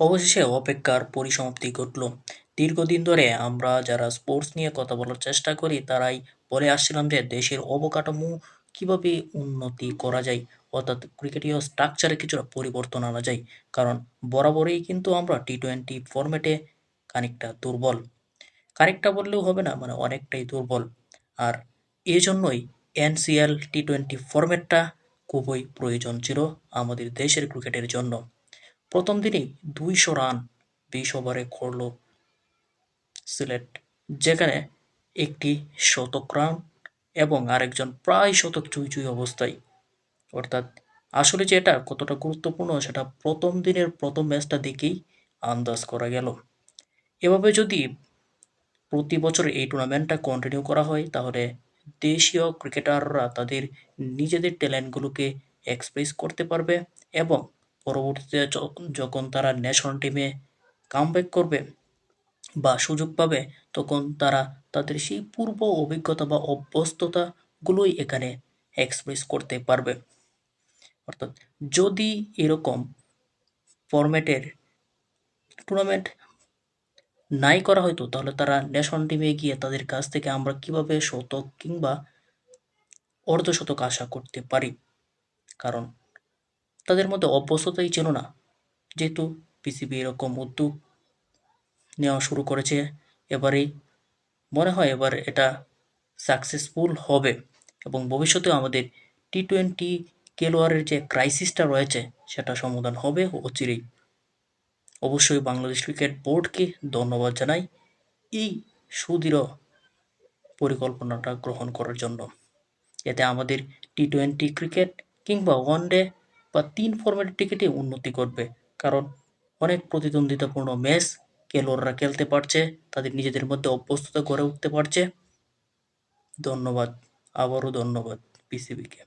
অবশেষে অপেক্ষার পরিসমাপ্তি ঘটল। দীর্ঘদিন ধরে আমরা যারা স্পোর্টস নিয়ে কথা বলার চেষ্টা করি, তারাই বলে আসছিলাম যে দেশের অবকাঠামো কীভাবে উন্নতি করা যায়, অর্থাৎ ক্রিকেটীয় স্ট্রাকচারে কিছুটা পরিবর্তন আনা যায়, কারণ বরাবরই কিন্তু আমরা টি টোয়েন্টি ফরম্যাটে খানিকটা দুর্বল। খানিকটা বললেও হবে না মানে অনেকটাই দুর্বল। আর এই জন্যই এনসিএল টি টোয়েন্টি ফরম্যাটটা খুবই প্রয়োজন ছিল আমাদের দেশের ক্রিকেটের জন্য। প্রথম দিনেই দুইশো রান বিশ ওভারে করল সিলেট, যেখানে একটি শতক রান এবং আরেকজন প্রায় শতক চুই চুই অবস্থায়। অর্থাৎ আসলে যে এটা কতটা গুরুত্বপূর্ণ, সেটা প্রথম দিনের প্রথম ম্যাচটা দেখেই আন্দাজ করা গেল। এভাবে যদি প্রতি বছর এই টুর্নামেন্টটা কন্টিনিউ করা হয়, তাহলে দেশীয় ক্রিকেটাররা তাদের নিজেদের ট্যালেন্টগুলোকে এক্সপ্রেস করতে পারবে এবং পরবর্তীতে যখন তারা ন্যাশনাল টিমে কামব্যাক করবে বা সুযোগ পাবে, তখন তারা তাদের সেই পূর্ব অভিজ্ঞতা বা অভ্যস্ততাগুলোই এখানে এক্সপ্রেস করতে পারবে। অর্থাৎ যদি এরকম ফরম্যাটের টুর্নামেন্ট নাই করা হয়তো, তাহলে তারা ন্যাশনাল টিমে গিয়ে তাদের কাছ থেকে আমরা কীভাবে শতক কিংবা অর্ধশতক আশা করতে পারি? কারণ তাদের মধ্যে অভ্যস্ততাই ছিল না। যেহেতু পিসিবি এরকম উদ্যোগ নেওয়া শুরু করেছে, এবারেই মনে হয় এবার এটা সাকসেসফুল হবে এবং ভবিষ্যতেও আমাদের টি টোয়েন্টি খেলোয়াড়ের যে ক্রাইসিসটা রয়েছে, সেটা সমাধান হবে অচিরেই অবশ্যই বাংলাদেশ ক্রিকেট বোর্ডকে ধন্যবাদ জানাই এই সুদৃঢ় পরিকল্পনাটা গ্রহণ করার জন্য। এতে আমাদের টি টোয়েন্টি ক্রিকেট কিংবা ওয়ান ডে বা তিন ফর্মেটের টিকিটে উন্নতি করবে। কারণ অনেক প্রতিদ্বন্দ্বিতাপূর্ণ ম্যাচ খেলোয়াড়রা খেলতে পারছে, তাদের নিজেদের মধ্যে অভ্যস্ততা গড়ে উঠতে পারছে। ধন্যবাদ। আবারও ধন্যবাদ পিসিবিকে